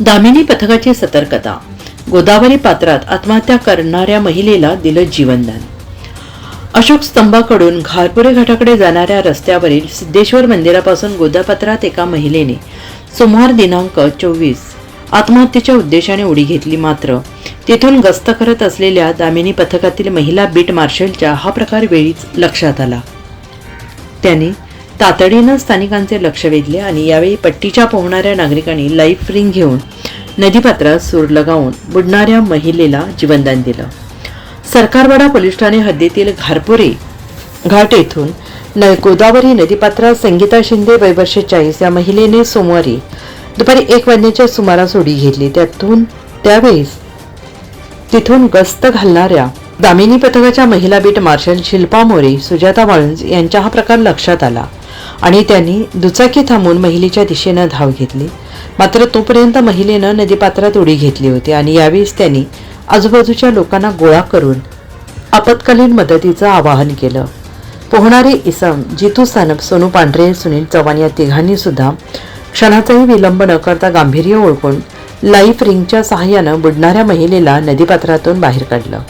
दामिनी पथकाची सतर्कता. गोदावरी पात्रात आत्महत्या करणाऱ्या महिलेला दिलं जीवनदान. अशोक स्तंभाकडून घारपुरे घाटाकडे जाणाऱ्या रस्त्यावरील सिद्धेश्वर मंदिरापासून गोदापात्रात एका महिलेने सोमवार दिनांक चोवीस आत्महत्येच्या उद्देशाने उडी घेतली मात्र तेथून गस्त करत असलेल्या दामिनी पथकातील महिला बीट मार्शलच्या हा प्रकार वेळीच लक्षात आला. त्यांनी तातडीनं स्थानिकांचे लक्ष वेधले आणि यावेळी पट्टीच्या पोहणाऱ्या नागरिकांनी लाईफ रिंग घेऊन नदीपात्रात सूर लगावून बुडणाऱ्या महिलेला जीवनदान दिलं. सरकारवाडा पोलीस ठाणे हद्दीतील घारपुरे घाट येथून न गोदावरी नदीपात्रात संगीता शिंदे वयवर्ष चाळीस या महिलेने सोमवारी दुपारी एक वाजण्याच्या सुमारास उडी घेतली. त्यातून त्यावेळेस तिथून गस्त घालणाऱ्या दामिनी पथकाच्या महिला बीट मार्शल शिल्पा मोरे सुजाता वाळुंज यांचा हा प्रकार लक्षात आला. आणि त्यांनी दुचाकी थांबून महिलेच्या दिशेनं धाव घेतली. मात्र तोपर्यंत महिलेनं नदीपात्रात उडी घेतली होती आणि यावेळेस त्यांनी आजूबाजूच्या लोकांना गोळा करून आपत्कालीन मदतीचं आवाहन केलं. पोहणारे इसम जितू सानप सोनू पांढरे सुनील चव्हाण या तिघांनी सुद्धा क्षणाचाही विलंब न करता गांभीर्य ओळखून लाईफ रिंगच्या सहाय्यानं बुडणाऱ्या महिलेला नदीपात्रातून बाहेर काढलं.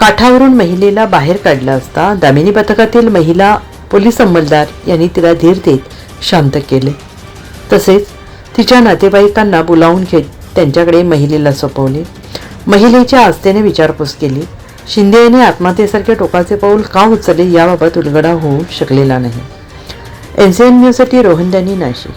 काठावरून महिलेला बाहेर काढलं असता दामिनी पथकातील महिला पोलीस अंमलदार यांनी तिला धीर देत शांत केले. तसेच तिच्या नातेवाईकांना बोलावून घेत त्यांच्याकडे महिलेला सोपवले. महिलेच्या आस्थेने विचारपूस केली. शिंदे यांनी आत्महत्येसारखे टोकाचे पाऊल का उचलले याबाबत उलगडा होऊ शकलेला नाही. एन सी एन न्यूजसाठी रोहन त्यांनी नाशिक.